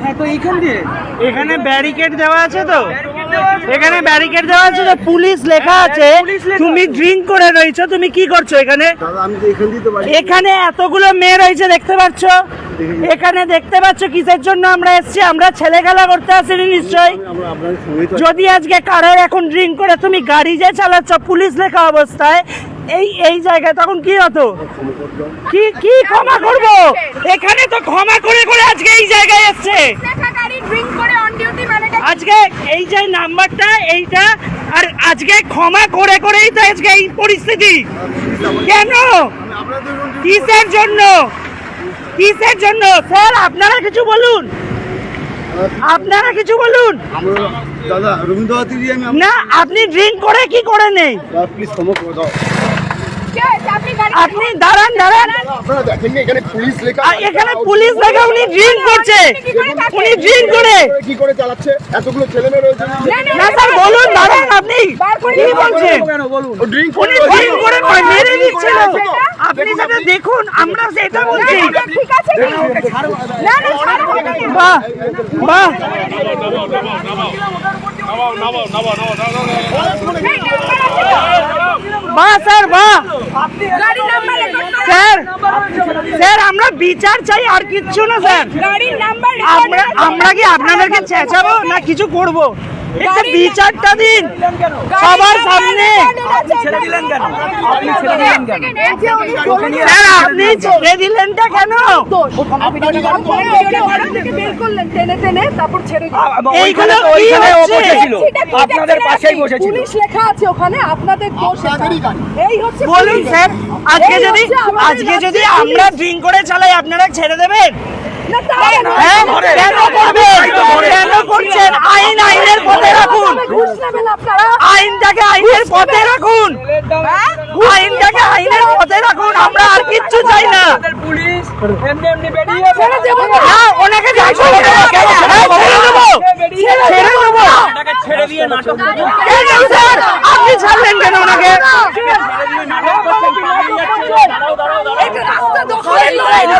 হ্যাঁ তো এইখান দিয়ে? এখানে ব্যারিকেড দেওয়া আছে তো? এখানে ব্যারিকেড দেওয়া আছে তো পুলিশ লেখা আছে তুমি ড্রিঙ্ক করে রয়েছো তুমি কি করছ এখানে? এখান দিয়ে তো বাড়ি এখানে এতগুলো মেয়ে রয়েছে দেখতে পাচ্ছ? এখানে দেখতে পাচ্ছ কিসের জন্য আমরা এসেছি? আমরা ছেলে খেলা করতে আসিনি তো যদি আজকে কারোর এখন ড্রিঙ্ক করে তুমি গাড়ি যে চালাচ্ছ পুলিশ লেখা অবস্থায় এই এই জায়গায় তখন কি হতো? কি কি ক্ষমা করব? এখানে তো ক্ষমা করে করে আজকে এই জায়গায় এসছে। আজকে এই যে নাম্বারটা এইটা আর আজকে ক্ষমা করে করেই তো আজকে এই পরিস্থিতি। কেন? কিসের জন্য? কিসের জন্য? স্যার আপনারা কিছু বলুন। আপনারা কিছু বলুন। দাদা রবীন্দ্রনাথ না আপনি ড্রিঙ্ক করে কি করে নেই? প্লিজ ক্ষমা করে দাও কে হয়েছে? আপনি দাঁড়ান দাঁড়ান। এখানে পুলিশ লেখা এখানে পুলিশ উনি ড্রিঙ্ক করছে। উনি ড্রিঙ্ক করে। কি করে চালাচ্ছে? এতগুলো ছেলে মেয়ে রয়েছে। না স্যার বলুন দাঁড়ান আপনি। কি বলছেন? ড্রিঙ্ক ড্রিঙ্ক করে মেরে দিচ্ছিল আপনি সেটা দেখুন আমরা সেটা বলছি না, ঠিক আছে না না বাহ বাহ? বাহ স্যার বাহ। স্যার স্যার আমরা বিচার চাই আর কিচ্ছু না স্যার আমরা আমরা কি আপনাদেরকে চেঁচাবো না কিছু করব? একটা বিচারটা দিন। সবার সামনে। ছেড়ে দিলেন কেন? আপনি ছেড়ে দিলেন কেন? স্যার আপনি ছেড়ে দিলেনটা এইগুলো ওইখানে আপনাদের পাশেই বসেছিল। পুলিশ লেখা আছে ওখানে আপনাদের দোষ এটা। আপনাদেরই গাড়ি। এই হচ্ছে বলুন স্যার আজকে যদি আজকে যদি আমরা ড্রিঙ্ক করে চালাই আপনারা ছেড়ে দেবেন? না, তা না। করছেন আইন আইনের পথে রাখুন। আইনটাকে আইনের পথে রাখুন। হ্যাঁ? আইনটাকে আইনের পথে রাখুন আমরা আর কিচ্ছু চাই না। ওনাকে যাইতে হবে না। ছেড়ে দেবো ছেড়ে দেবো। আপনাকে ছেড়ে দিয়ে নাটক কেন স্যার আপনি ছাড়লেন কেন ওনাকে? রাস্তা দখলের লড়াই না।